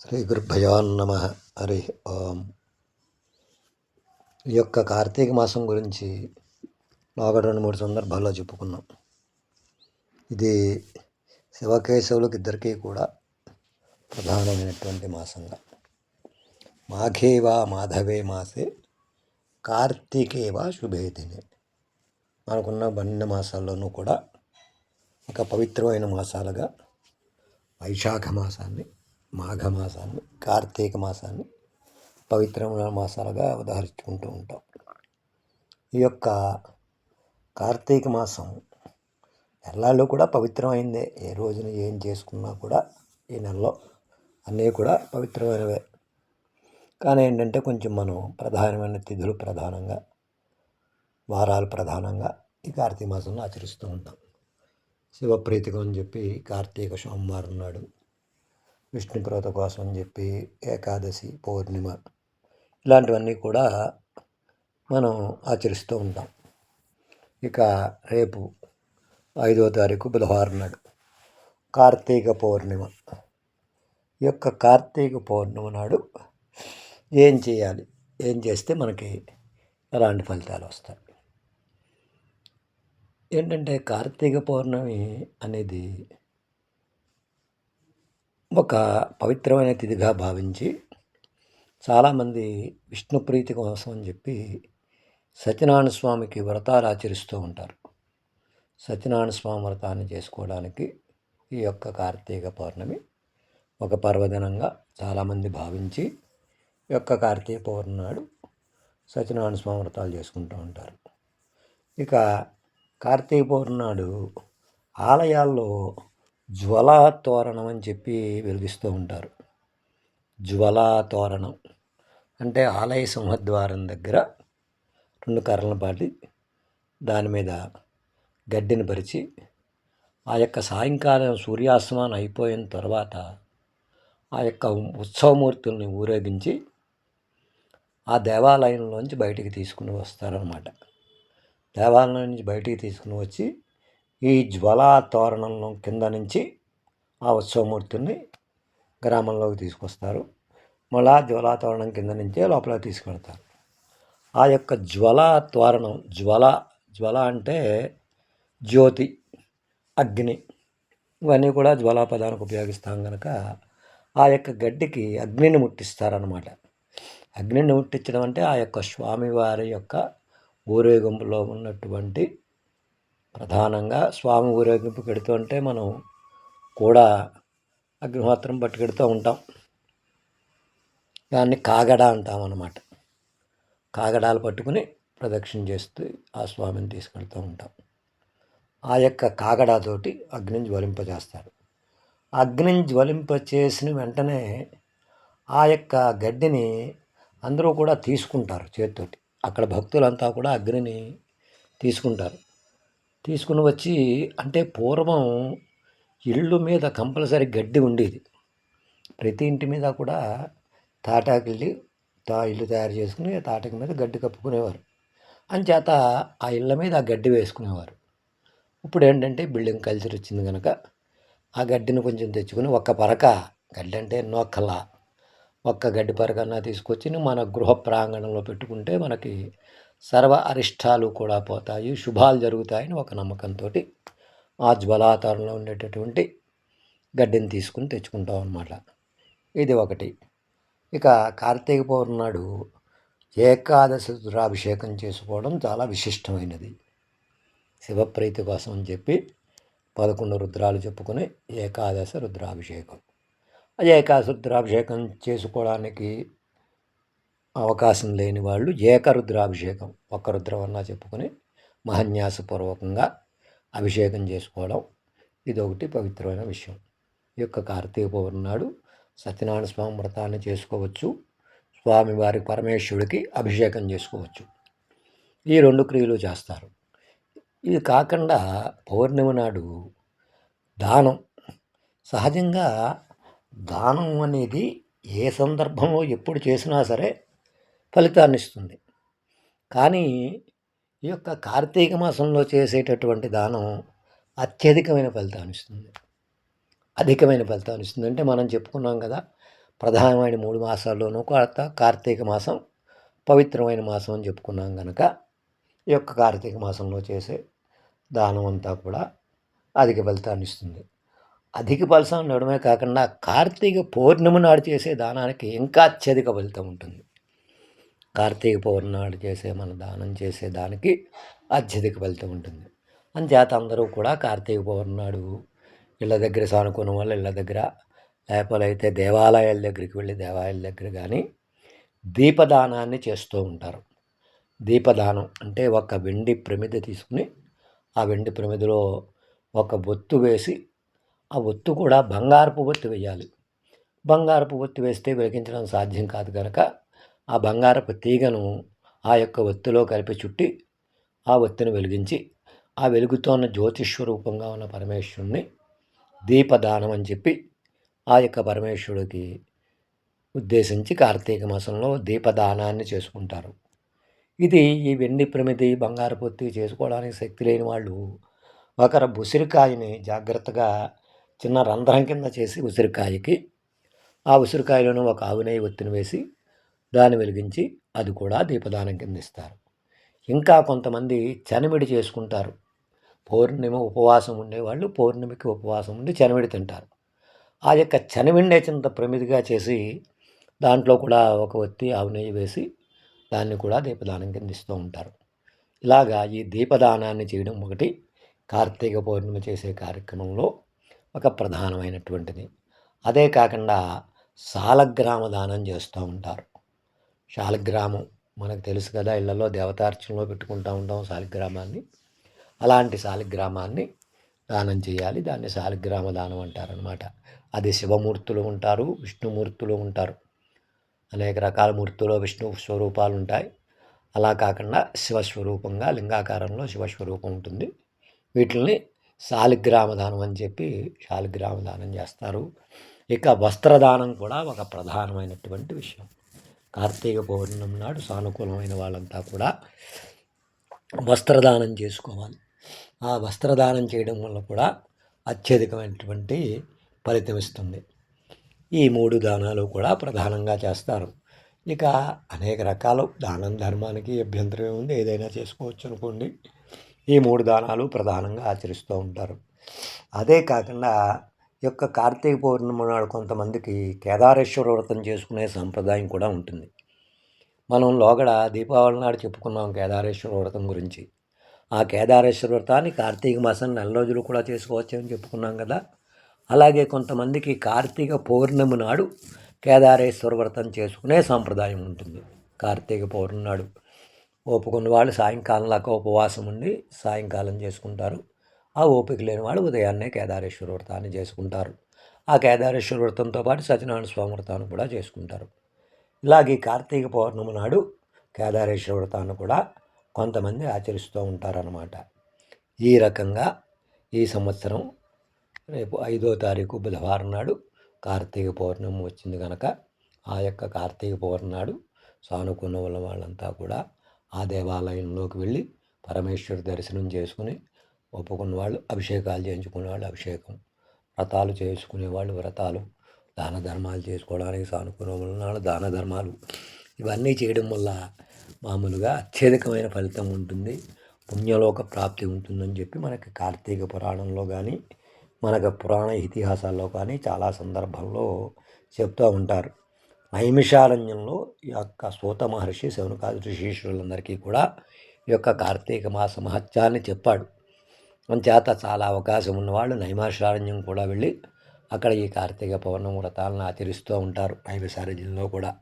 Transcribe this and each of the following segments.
శ్రీ గురుభయో నమ. హరి ఓం. ఈ యొక్క కార్తీక మాసం గురించి ఒకటి రెండు మూడు సందర్భాల్లో చెప్పుకున్నాం. ఇది శివకేశవులకు ఇద్దరికీ కూడా ప్రధానమైనటువంటి మాసంగా. మాఘేవా మాధవే మాసే కార్తీకేవా శుభేదినే మనకున్న పన్నెండు మాసాల్లోనూ కూడా ఒక పవిత్రమైన మాసాలుగా వైశాఖ మాసాన్ని మాఘమాసాన్ని కార్తీక మాసాన్ని పవిత్రమైన మాసాలుగా ఉదాహరించుకుంటూ ఉంటాం. ఈ యొక్క కార్తీక మాసం నెలల్లో కూడా పవిత్రమైందే. ఏ రోజున ఏం చేసుకున్నా కూడా ఈ నెలలో అన్నీ కూడా పవిత్రమైనవే. కానీ ఏంటంటే కొంచెం మనం ప్రధానమైన తిథులు ప్రధానంగా వారాలు ప్రధానంగా ఈ కార్తీక మాసంలో ఆచరిస్తూ ఉంటాం. శివప్రీతికం అని చెప్పి కార్తీక సోమవారం నాడు విష్ణుప్రత కోసం అని చెప్పి ఏకాదశి పౌర్ణిమ ఇలాంటివన్నీ కూడా మనం ఆచరిస్తూ ఉంటాం. ఇక రేపు ఐదో తారీఖు బుధవారం నాడు కార్తీక పౌర్ణిమ. ఈ యొక్క కార్తీక పౌర్ణిమ నాడు ఏం చేయాలి? ఏం చేస్తే మనకి ఎలాంటి ఫలితాలు వస్తాయి? ఏంటంటే కార్తీక పౌర్ణమి అనేది ఒక పవిత్రమైన తిథిగా భావించి చాలామంది విష్ణుప్రీతి కోసం అని చెప్పి సత్యనారాయణ స్వామికి వ్రతాలు ఆచరిస్తూ ఉంటారు. సత్యనారాయణ స్వామి వ్రతాన్ని చేసుకోవడానికి ఈ యొక్క కార్తీక పౌర్ణమి ఒక పర్వదినంగా చాలామంది భావించి ఈ యొక్క కార్తీక పౌర్ణమి నాడు సత్యనారాయణ స్వామి వ్రతాలు చేసుకుంటూ ఉంటారు. ఇక కార్తీక పౌర్ణమి నాడు ఆలయాల్లో జ్వల తోరణం అని చెప్పి వెలిగిస్తూ ఉంటారు. జ్వల తోరణం అంటే ఆలయ సింహద్వారం దగ్గర రెండు కర్రలను పాటి దాని మీద గడ్డిని పరిచి ఆ యొక్క సాయంకాలం సూర్యాస్తమానం అయిపోయిన తర్వాత ఆ యొక్క ఉత్సవమూర్తుల్ని ఊరేగించి ఆ దేవాలయంలోంచి బయటికి తీసుకుని వస్తారనమాట దేవాలయం నుంచి బయటికి తీసుకుని వచ్చి ఈ జ్వల తోరణంలో కింద నుంచి ఆ ఉత్సవమూర్తిని గ్రామంలోకి తీసుకొస్తారు. మళ్ళా జ్వలా తోరణం కింద నుంచే లోపల తీసుకెళ్తారు. ఆ యొక్క జ్వల తోరణం జ్వల జ్వల అంటే జ్యోతి అగ్ని ఇవన్నీ కూడా జ్వల పదానికి ఉపయోగిస్తాం కనుక ఆ యొక్క గడ్డికి అగ్నిని ముట్టిస్తారనమాట అగ్నిని ముట్టించడం అంటే ఆ యొక్క స్వామివారి యొక్క ఊరేగింపులో ఉన్నటువంటి ప్రధానంగా స్వామి ఊరేగింపు పెడుతుంటే మనం కూడా అగ్నిహోత్రం పట్టుకెడుతూ ఉంటాం. దాన్ని కాగడ అంటాం అన్నమాట. కాగడాలు పట్టుకుని ప్రదక్షిణ చేస్తూ ఆ స్వామిని తీసుకెళ్తూ ఉంటాం. ఆ యొక్క కాగడాతోటి అగ్నిని జ్వలింపజేస్తారు. అగ్నిని జ్వలింపచేసిన వెంటనే ఆ యొక్క గడ్డిని అందరూ కూడా తీసుకుంటారు చేతితోటి. అక్కడ భక్తులంతా కూడా అగ్నిని తీసుకుంటారు. తీసుకుని వచ్చి అంటే పూర్వం ఇళ్ళు మీద కంపల్సరీ గడ్డి ఉండేది. ప్రతి ఇంటి మీద కూడా తాటాకిల్లి తా ఇల్లు తయారు చేసుకుని తాటక మీద గడ్డి కప్పుకునేవారు. అంచేత ఆ ఇళ్ళ మీద ఆ గడ్డి వేసుకునేవారు. ఇప్పుడు ఏంటంటే బిల్డింగ్ కల్చర్ వచ్చింది కనుక ఆ గడ్డిని కొంచెం తెచ్చుకుని ఒక్క పరక గడ్డి అంటే నొక్కల ఒక్క గడ్డి పరకన్నా తీసుకొచ్చి మన గృహ ప్రాంగణంలో పెట్టుకుంటే మనకి సర్వ అరిష్టాలు కూడా పోతాయి శుభాలు జరుగుతాయని ఒక నమ్మకంతో ఆ జ్వలాతారంలో ఉండేటటువంటి గడ్డిని తీసుకుని తెచ్చుకుంటాం అన్నమాట. ఇది ఒకటి. ఇక కార్తీక పౌర్ణమి నాడు ఏకాదశి రుద్రాభిషేకం చేసుకోవడం చాలా విశిష్టమైనది. శివప్రీతి కోసం అని చెప్పి పదకొండు రుద్రాలు చెప్పుకుని ఏకాదశ రుద్రాభిషేకం. ఏకాదశి రుద్రాభిషేకం చేసుకోవడానికి అవకాశం లేని వాళ్ళు ఏకరుద్రాభిషేకం ఒక్క రుద్రమన్నా చెప్పుకొని మహన్యాసపూర్వకంగా అభిషేకం చేసుకోవడం ఇది ఒకటి పవిత్రమైన విషయం. ఈ యొక్క కార్తీక పౌర్ణమి నాడు సత్యనారాయణ స్వామి వ్రతాన్ని చేసుకోవచ్చు. స్వామివారి పరమేశ్వరుడికి అభిషేకం చేసుకోవచ్చు. ఈ రెండు క్రియలు చేస్తారు. ఇది కాకుండా పౌర్ణమి నాడు దానం. సహజంగా దానం అనేది ఏ సందర్భంలో ఎప్పుడు చేసినా సరే ఫలితాన్ని ఇస్తుంది కానీ ఈ యొక్క కార్తీక మాసంలో చేసేటటువంటి దానం అత్యధికమైన ఫలితాన్ని ఇస్తుంది అధికమైన ఫలితాన్ని ఇస్తుంది అంటే మనం చెప్పుకున్నాం కదా ప్రధానమైన మూడు మాసాల్లోనూ కూడా కార్తీక మాసం పవిత్రమైన మాసం అని చెప్పుకున్నాం కనుక ఈ యొక్క కార్తీక మాసంలో చేసే దానం అంతా కూడా అధిక ఫలితాన్ని ఇస్తుంది అధిక ఫలితం ఉండడమే కాకుండా కార్తీక పౌర్ణమి నాడు చేసే దానానికి ఇంకా అత్యధిక ఫలితం ఉంటుంది. కార్తీక పౌర్ణమి నాడు చేసే మన దానం చేసే దానికి అత్యధిక ఫలితం ఉంటుంది. అంచేత అందరూ కూడా కార్తీక పౌర్ణమి నాడు ఇళ్ళ దగ్గర సానుకున్న వాళ్ళు ఇళ్ళ దగ్గర లేకపోతే దేవాలయాల దగ్గరికి వెళ్ళి దేవాలయాల దగ్గర కానీ దీపదానాన్ని చేస్తూ ఉంటారు. దీపదానం అంటే ఒక వెండి ప్రమిద తీసుకుని ఆ వెండి ప్రమిదలో ఒక ఒత్తు వేసి ఆ ఒత్తు కూడా బంగారపు ఒత్తు వేయాలి. బంగారపు ఒత్తు వేస్తే వెలిగించడం సాధ్యం కాదు కనుక ఆ బంగారపు తీగను ఆ యొక్క ఒత్తులో కలిపి చుట్టి ఆ ఒత్తిని వెలిగించి ఆ వెలుగుతో ఉన్న జ్యోతిష్వరూపంగా ఉన్న పరమేశ్వరుణ్ణి దీపదానం అని చెప్పి ఆ యొక్క పరమేశ్వరుడికి ఉద్దేశించి కార్తీక మాసంలో దీపదానాన్ని చేసుకుంటారు. ఇది ఈ వెండి ప్రమిది బంగారు పొత్తి చేసుకోవడానికి శక్తి లేని వాళ్ళు ఒకరు ఉసిరికాయని జాగ్రత్తగా చిన్న రంధ్రం కింద చేసి ఉసిరికాయకి ఆ ఉసిరికాయలను ఒక ఆవునేయి ఒత్తిని వేసి దాన్ని వెలిగించి అది కూడా దీపదానం కింద ఇస్తారు ఇంకా కొంతమంది చనిమిడి చేసుకుంటారు. పౌర్ణిమ ఉపవాసం ఉండేవాళ్ళు పౌర్ణమికి ఉపవాసం ఉండి చనిమిడి తింటారు. ఆ యొక్క చనివిండే చింత ప్రమిదిగా చేసి దాంట్లో కూడా ఒక ఒత్తి ఆవు నెయ్యి వేసి దాన్ని కూడా దీపదానం కింద ఇస్తూ ఉంటారు. ఇలాగా ఈ దీపదానాన్ని చేయడం ఒకటి కార్తీక పౌర్ణమి చేసే కార్యక్రమంలో ఒక ప్రధానమైనటువంటిది. అదే కాకుండా సాలగ్రామ దానం చేస్తూ ఉంటారు. శాలగ్రామం. మనకు తెలుసు కదా ఇళ్ళలో దేవతార్చనలో పెట్టుకుంటూ ఉంటాం శాలిగ్రామాన్ని. అలాంటి శాలిగ్రామాన్ని దానం చేయాలి. దాన్ని శాలిగ్రామ దానం అంటారనమాట అది శివమూర్తులు ఉంటారు విష్ణుమూర్తులు ఉంటారు. అనేక రకాల మూర్తులు విష్ణు స్వరూపాలు ఉంటాయి. అలా కాకుండా శివస్వరూపంగా లింగాకారంలో శివస్వరూపం ఉంటుంది. వీటిని శాలిగ్రామ దానం అని చెప్పి శాలిగ్రామ దానం చేస్తారు. ఇక వస్త్రదానం కూడా ఒక ప్రధానమైనటువంటి విషయం. కార్తీక పౌర్ణమి నాడు సానుకూలమైన వాళ్ళంతా కూడా వస్త్రదానం చేసుకోవాలి. ఆ వస్త్రదానం చేయడం వల్ల కూడా అత్యధికమైనటువంటి ఫలితం ఇస్తుంది. ఈ మూడు దానాలు కూడా ప్రధానంగా చేస్తారు. ఇక అనేక రకాలు దానం ధర్మానికి అభ్యంతరం ఉంది. ఏదైనా చేసుకోవచ్చు అనుకోండి. ఈ మూడు దానాలు ప్రధానంగా ఆచరిస్తూ ఉంటారు. అదే కాకుండా యొక్క కార్తీక పౌర్ణమి నాడు కొంతమందికి కేదారేశ్వర వ్రతం చేసుకునే సంప్రదాయం కూడా ఉంటుంది. మనం లోగడ దీపావళి నాడు చెప్పుకున్నాం కేదారేశ్వర వ్రతం గురించి. ఆ కేదారేశ్వర వ్రతాన్ని కార్తీక మాసం నెల రోజులు కూడా చేసుకోవచ్చు అని చెప్పుకున్నాం కదా. అలాగే కొంతమందికి కార్తీక పౌర్ణమి నాడు కేదారేశ్వర వ్రతం చేసుకునే సాంప్రదాయం ఉంటుంది. కార్తీక పౌర్ణమి నాడు ఒప్పుకున్న వాళ్ళు సాయంకాలంలాగా ఉపవాసం ఉండి సాయంకాలం చేసుకుంటారు. ఆ ఓపిక లేని వాళ్ళు ఉదయాన్నే కేదారేశ్వర వ్రతాన్ని చేసుకుంటారు. ఆ కేదారేశ్వర వ్రతంతో పాటు సత్యనారాయణ స్వామి వ్రతాన్ని కూడా చేసుకుంటారు. ఇలాగే కార్తీక పౌర్ణమి నాడు కేదారేశ్వర వ్రతాన్ని కూడా కొంతమంది ఆచరిస్తూ ఉంటారన్నమాట. ఈ రకంగా ఈ సంవత్సరం రేపు ఐదో తారీఖు బుధవారం నాడు కార్తీక పౌర్ణమి వచ్చింది కనుక ఆ యొక్క కార్తీక పౌర్ణమి నాడు సానుకున్న వాళ్ళంతా కూడా ఆ దేవాలయంలోకి వెళ్ళి పరమేశ్వరు దర్శనం చేసుకుని ఒప్పుకున్న వాళ్ళు అభిషేకాలు చేయించుకునే వాళ్ళు అభిషేకం వ్రతాలు చేసుకునే వాళ్ళు వ్రతాలు దాన ధర్మాలు చేసుకోవడానికి సానుకూల దాన ధర్మాలు. ఇవన్నీ చేయడం వల్ల మామూలుగా అత్యధికమైన ఫలితం ఉంటుంది పుణ్యలోక ప్రాప్తి ఉంటుందని చెప్పి మనకి కార్తీక పురాణంలో కానీ మనకు పురాణ ఇతిహాసాల్లో కానీ చాలా సందర్భంలో చెప్తూ ఉంటారు. నైమిషారణ్యంలో ఈ యొక్క సూత మహర్షి శౌనకాది ఋషీశ్వరులందరికీ కూడా ఈ యొక్క కార్తీక మాస మహత్యాన్ని చెప్పాడు. చేత చాలా అవకాశం ఉన్నవాళ్ళు నైమాషారణ్యం కూడా వెళ్ళి అక్కడ ఈ కార్తీక పౌర్ణమి వ్రతాలను ఆచరిస్తూ ఉంటారు. నైమిషారణ్యంలో కూడా.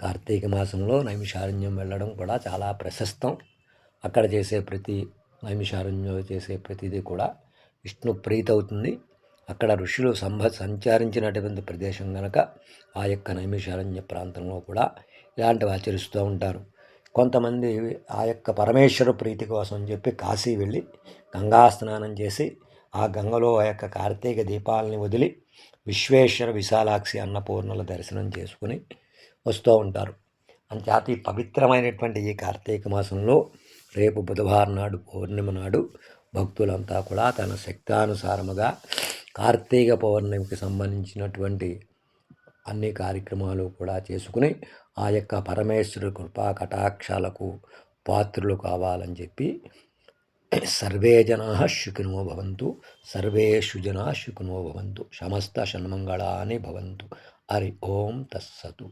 కార్తీక మాసంలో నైమిషారణ్యం వెళ్ళడం కూడా చాలా ప్రశస్తం. అక్కడ చేసే ప్రతి నైమిషారణ్యంలో చేసే ప్రతిదీ కూడా విష్ణు ప్రీతి అవుతుంది అక్కడ ఋషులు సంభ సంచరించినటువంటి ప్రదేశం కనుక ఆ యొక్క నైమిషారణ్య ప్రాంతంలో కూడా ఇలాంటివి ఆచరిస్తూ ఉంటారు. కొంతమంది ఆ యొక్క పరమేశ్వర ప్రీతి కోసం చెప్పి కాశీ వెళ్ళి గంగా స్నానం చేసి ఆ గంగలో ఆ యొక్క కార్తీక దీపాలని వదిలి విశ్వేశ్వర విశాలాక్షి అన్నపూర్ణల దర్శనం చేసుకుని వస్తూ ఉంటారు. అంచేత ఈ పవిత్రమైనటువంటి ఈ కార్తీక మాసంలో రేపు బుధవారం నాడు పౌర్ణిమ నాడు భక్తులంతా కూడా తన శక్తానుసారముగా కార్తీక పౌర్ణమికి సంబంధించినటువంటి అన్ని కార్యక్రమాలు కూడా చేసుకుని ఆ యొక్క పరమేశ్వరు కృపా కటాక్షాలకు పాత్రులు కావాలని చెప్పి ಸರ್ವೇ ಜನಾ ಶುಕಿನೋ ಭವಂತು ಸರ್ವೇಷು ಜನಾ ಶುಕಿನೋ ಭವಂತು ಸಮಸ್ತ ಷಣ್ಮಂಗಳಾನಿ ಭವಂತು ಹರಿ ಓಂ ತಸ್ಸತು